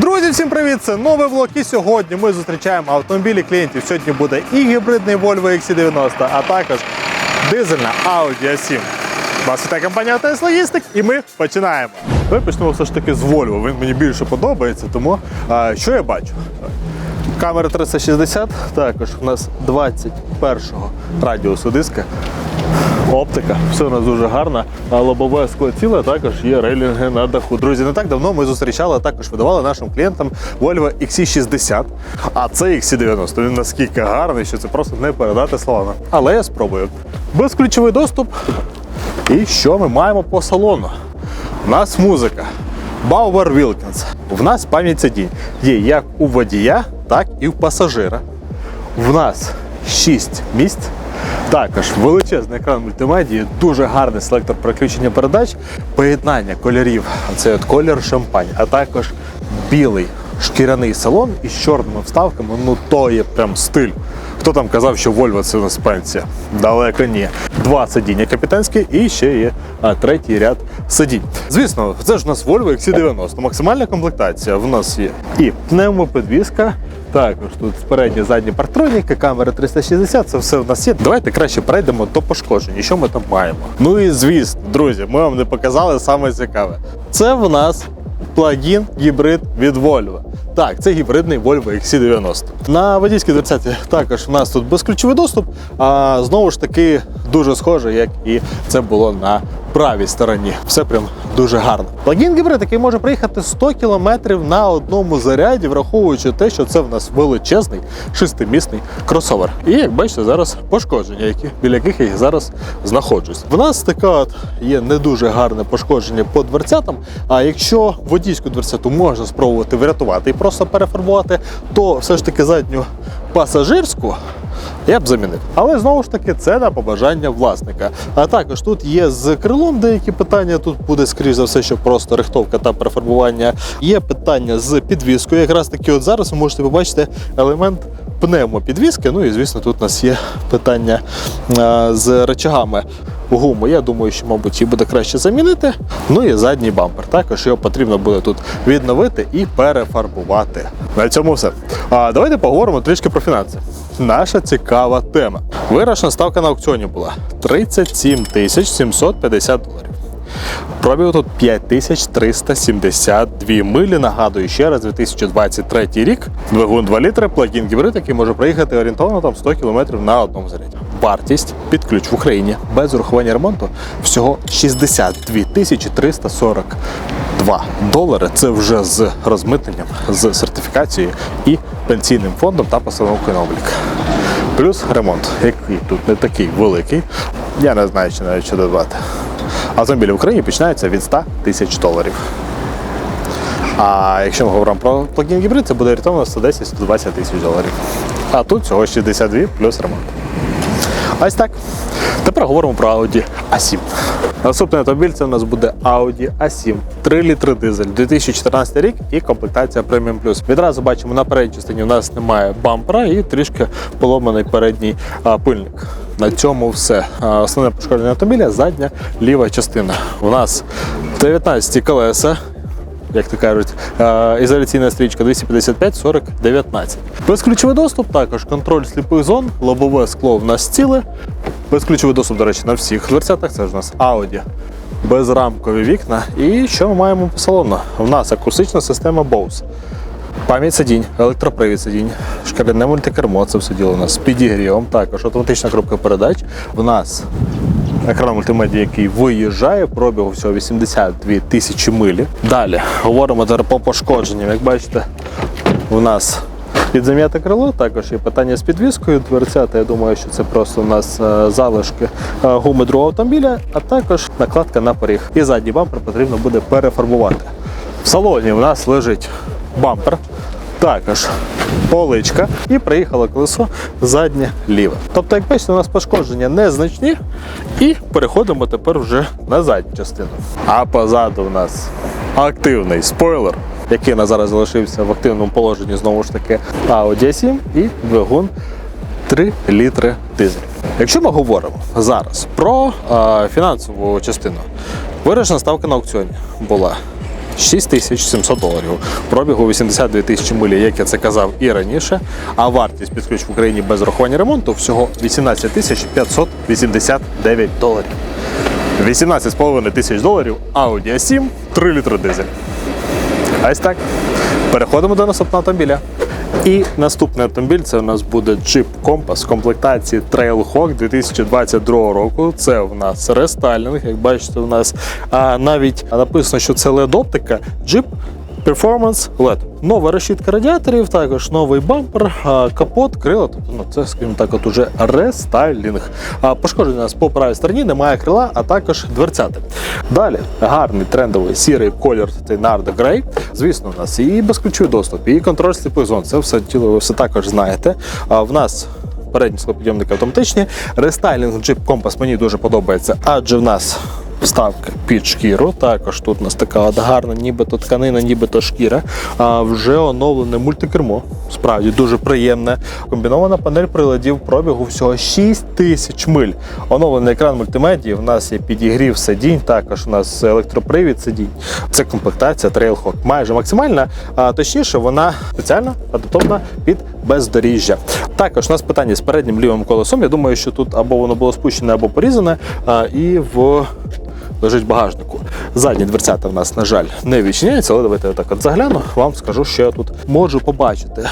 Друзі, всім привіт! Це новий влог. І сьогодні ми зустрічаємо автомобілі клієнтів. Сьогодні буде і гібридний Volvo XC90, а також дизельна Audi A7. Вас вітає компанія Логістик, і ми починаємо. Ми почнемо все ж таки з Volvo. Він мені більше подобається, тому а, що я бачу? Камера 360, також у нас 21-го радіусу диска. Оптика, все у нас дуже гарно. А Лобове скло ціле, також є рейлінги на даху. Друзі, не так давно ми зустрічали, а також видавали нашим клієнтам Volvo XC60. А це XC90. Він наскільки гарний, що це просто не передати словами. Але я спробую. Безключовий доступ. І що ми маємо по салону? У нас музика. Бауер Wilkins. В нас пам'ять сидінь є як у водія, так і у пасажира. В нас 6 місць. Також величезний екран мультимедії, дуже гарний селектор переключення передач, поєднання кольорів. Це от колір шампань, а також білий шкіряний салон із чорними вставками. Ну то є прям стиль. Хто там казав, що Volvo це у нас? Далеко ні. Два сидіння капітанські і ще є а, третій ряд сидінь. Звісно, це ж у нас Volvo XC90. Максимальна комплектація. В нас є і пневмопідвізка, також тут передні задні партроніки, камери 360, це все в нас є. Давайте краще перейдемо до пошкоджень. Що ми там маємо? Ну і звісно, друзі, ми вам не показали саме цікаве. Це в нас плагін гібрид від Volvo. Так, це гібридний Volvo XC90. На водійській дверцяті також в нас тут безключовий доступ, а знову ж таки дуже схоже, як і це було на правій стороні. Все прям дуже гарно. Плагін гібрид, який може приїхати 100 км на одному заряді, враховуючи те, що це в нас величезний шестимісний кросовер. І як бачите, зараз пошкодження, біля яких я зараз знаходжусь. В нас така от є не дуже гарне пошкодження по дверцятам. А якщо водійську дверцяту можна спробувати врятувати і просто перефарбувати, то все ж таки задню пасажирську я б замінив. Але знову ж таки це на побажання власника. А також тут є з крилом деякі питання. Тут буде, скоріш за все, що просто рихтовка та перефарбування. Є питання з підвіскою. Якраз таки, от зараз ви можете побачити елемент пневмопідвіски. Ну і звісно, тут у нас є питання а, з речагами гуми. Я думаю, що, мабуть, її буде краще замінити. Ну і задній бампер. Також його потрібно буде тут відновити і перефарбувати. На цьому все. А давайте поговоримо трішки про фінанси. Наша цікава тема. Виграшна ставка на аукціоні була 37 тисяч 750 доларів. Пробіг тут 5372 милі. Нагадую ще раз, 2023 рік. Двигун 2 літри, плагін гібрид, який може проїхати орієнтовно там 100 км на одному заряді. Вартість під ключ в Україні без урахування ремонту всього 62 342 долари. Це вже з розмитненням, з сертифікацією і пенсійним фондом та постановкою на облік. Плюс ремонт, який тут не такий великий. Я не знаю, чи навіть що додати. Автомобілі в Україні починаються від 100 тисяч доларів. А якщо ми говоримо про плагін гібрид, це буде орієнтовно 110-120 тисяч доларів. А тут всього 62 плюс ремонт. Ось так. Тепер говоримо про Audi A7. Наступний автомобіль це у нас буде Audi A7, 3 літри дизель, 2014 рік і комплектація Premium Plus. Відразу бачимо, на передній частині у нас немає бампера і трішки поломаний передній пильник. На цьому все. Основне пошкодження автомобіля задня ліва частина. У нас 19 колеса, як то кажуть, ізоляційна стрічка 255 40 19. Безключовий доступ, також контроль сліпих зон, лобове скло в нас ціле. Безключовий доступ, до речі, на всіх дверцятах. Це ж у нас Audi. Безрамкові вікна. І що ми маємо по салону? У нас акустична система Bose. Пам'ять сидінь, електропривід сидінь, шкіряне мультикермо, це все діло у нас з підігрівом, також автоматична коробка передач. В нас екран мультимедіа, який виїжджає, пробігу всього 82 тисячі милі. Далі говоримо тепер по пошкодженням. Як бачите, у нас підзам'яте крило, також є питання з підвіскою. Дверцята, я думаю, що це просто у нас е, залишки е, гуми другого автомобіля, а також накладка на поріг. І задній бампер потрібно буде перефарбувати. В салоні у нас лежить бампер, також поличка і приїхало колесо заднє ліве. Тобто, як бачите, у нас пошкодження незначні, і переходимо тепер вже на задню частину. А позаду у нас активний спойлер, який на зараз залишився в активному положенні знову ж таки Audi A7 і двигун 3 літри дизель. Якщо ми говоримо зараз про е, фінансову частину, вирішена ставка на аукціоні була 6700 доларів. Пробігу 82 тисячі милі, як я це казав і раніше. А вартість під ключ в Україні без рахування ремонту всього 18 тисяч 589 доларів. 18,5 тисяч доларів Audi A7 3 літри дизель. Ось так. Переходимо до наступного автомобіля. І наступний автомобіль це у нас буде Jeep Compass комплектації Trailhawk 2022 року. Це у нас рестайлінг. Як бачите, у нас а, навіть написано, що це LED-оптика Jeep Performance LED. Нова решітка радіаторів, також новий бампер, капот, крила. Тобто, ну, це, скажімо так, от уже рестайлінг. Пошкодження по правій стороні, немає крила, а також дверцяти. Далі гарний трендовий сірий колір це Nardo Grey. Звісно, у нас і безключовий доступ, і контроль сліпих зон. Це все тіло ви все також знаєте. А в нас передні склопідйомники автоматичні. Рестайлінг Jeep Compass мені дуже подобається, адже в нас вставка під шкіру. Також тут у нас така от гарна, нібито тканина, нібито шкіра. А вже оновлене мультикермо. Справді дуже приємне. Комбінована панель приладів пробігу всього 6 тисяч миль. Оновлений екран мультимедії. У нас є підігрів сидінь, також у нас електропривід сидінь. Це комплектація Trailhawk. Майже максимальна, а точніше, вона спеціально адаптована під бездоріжжя. Також у нас питання з переднім лівим колесом. Я думаю, що тут або воно було спущене, або порізане. І в лежить в багажнику. Задні дверцята в нас, на жаль, не відчиняються, але давайте я так от загляну, вам скажу, що я тут можу побачити.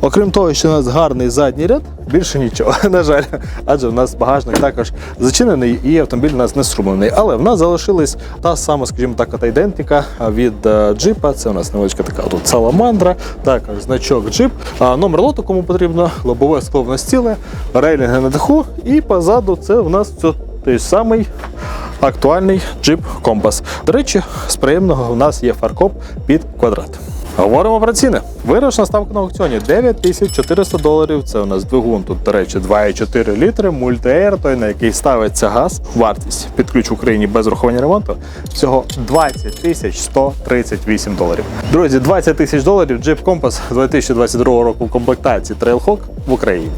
Окрім того, що у нас гарний задній ряд, більше нічого, на жаль. Адже в нас багажник також зачинений і автомобіль у нас не струмлений. Але в нас залишилась та сама, скажімо так, от ідентика від е, джипа. Це у нас невеличка така тут саламандра, також значок джип. Номер лоту, кому потрібно, лобове скло в нас ціле, рейлінги на даху, і позаду це у нас той самий актуальний Jeep Compass. До речі, з приємного у нас є фаркоп під квадрат. Говоримо про ціни. Виручна ставка на аукціоні 9400 доларів. Це у нас двигун. Тут, до речі, 2,4 літри, мультиейр, той, на який ставиться газ. Вартість під ключ в Україні без рахування ремонту всього 20 тисяч 138 доларів. Друзі, 20 тисяч доларів Jeep Compass 2022 року в комплектації Trailhawk в Україні.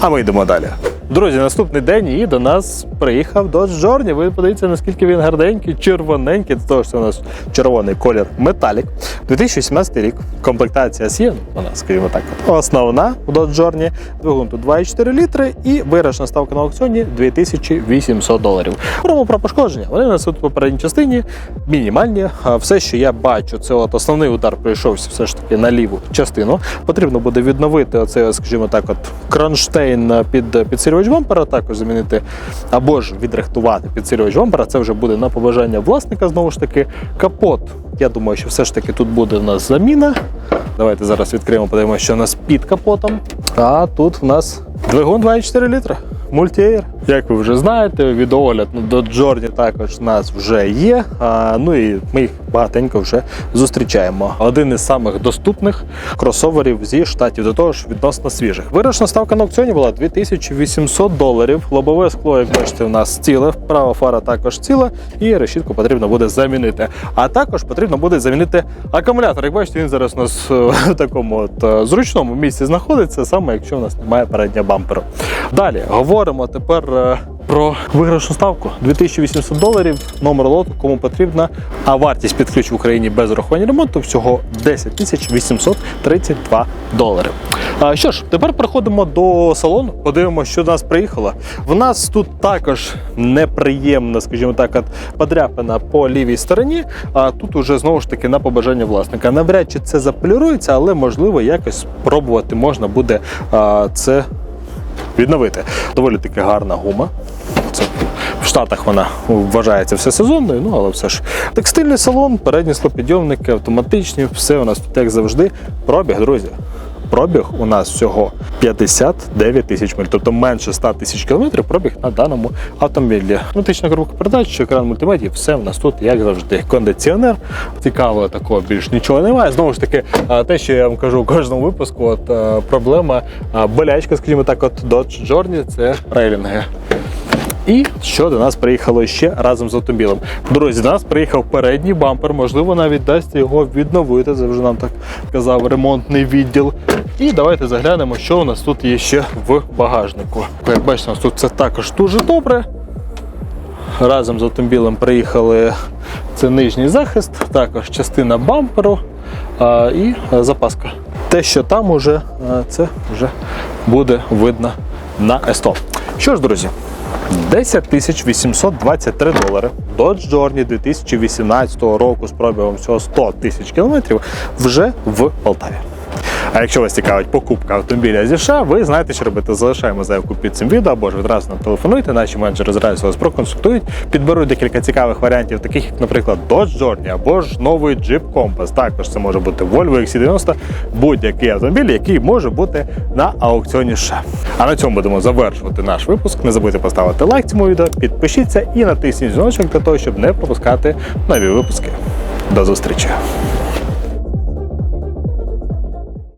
А ми йдемо далі. Друзі, наступний день і до нас приїхав Dodge Journey. Ви подивіться, наскільки він гарненький, червоненький. До того, що у нас червоний колір металік. 2017 рік. Комплектація Sien, вона, скажімо так, основна у Dodge Journey. Двигун тут 2,4 літри і вирішна ставка на аукціоні 2800 доларів. Говоримо про пошкодження. Вони у нас тут в попередній частині мінімальні. Все, що я бачу, це от основний удар прийшовся все ж таки на ліву частину. Потрібно буде відновити оцей, скажімо так, от кронштейн під підсилювач бампера, також замінити або ж відрихтувати підсилювач бампера. Це вже буде на побажання власника. Знову ж таки, капот. Я думаю, що все ж таки тут буде в нас заміна. Давайте зараз відкриємо, подивимося, що у нас під капотом. А тут в нас двигун 2,4 літра. Мультієр. Як ви вже знаєте, відеогляд ну, до Джорні також у нас вже є. Ну і ми їх багатенько вже зустрічаємо. Один із самих доступних кросоверів зі штатів, до того ж відносно свіжих. Вирішна ставка на аукціоні була 2800 доларів. Лобове скло, як бачите, у нас ціле, права фара також ціла, і решітку потрібно буде замінити. А також потрібно буде замінити акумулятор. Як бачите, він зараз у нас е, в такому от е, зручному місці знаходиться, саме якщо у нас немає переднього бамперу. Далі говоримо тепер про виграшну ставку 2800 доларів, номер лоту, кому потрібна. А вартість під ключ в Україні без урахування ремонту всього 10 832 долари. Що ж, тепер переходимо до салону. Подивимося, що до нас приїхало. В нас тут також неприємна, скажімо так, подряпина по лівій стороні. А тут уже знову ж таки на побажання власника. Навряд чи це заполірується, але можливо якось спробувати можна буде це відновити. Доволі таки гарна гума. Це в Штатах вона вважається всесезонною, ну але все ж текстильний салон, передні склопідйомники, автоматичні, все у нас тут як завжди. Пробіг, друзі. Пробіг у нас всього 59 тисяч миль, тобто менше 100 тисяч кілометрів пробіг на даному автомобілі. Автоматична коробка передач, екран мультимедії, все в нас тут, як завжди. Кондиціонер. Цікавого такого більш нічого немає. Знову ж таки, те, що я вам кажу у кожному випуску, от проблема, болячка, скажімо так, от Dodge Journey – це рейлінги. І що до нас приїхало ще разом з автомобілем. Друзі, до нас приїхав передній бампер, можливо, навіть дасть його відновити. Це вже нам так казав ремонтний відділ. І давайте заглянемо, що у нас тут є ще в багажнику. Як бачите, у нас тут це також дуже добре. разом з автомобілем приїхали це нижній захист, також частина бамперу а, і запаска. Те, що там уже, це вже буде видно на СТО. Що ж, друзі, 10 тисяч 823 долари. Dodge Journey 2018 року з пробігом всього 100 тисяч кілометрів вже в Полтаві. А якщо вас цікавить покупка автомобіля зі США, ви знаєте, що робити. Залишаємо заявку під цим відео або ж відразу нам телефонуйте. Наші менеджери зразу вас проконсультують, підберуть декілька цікавих варіантів, таких як, наприклад, Dodge Journey або ж новий Jeep Compass. Також це може бути Volvo XC90, будь-який автомобіль, який може бути на аукціоні США. А на цьому будемо завершувати наш випуск. Не забудьте поставити лайк цьому відео, підпишіться і натисніть дзвіночок для того, щоб не пропускати нові випуски. До зустрічі!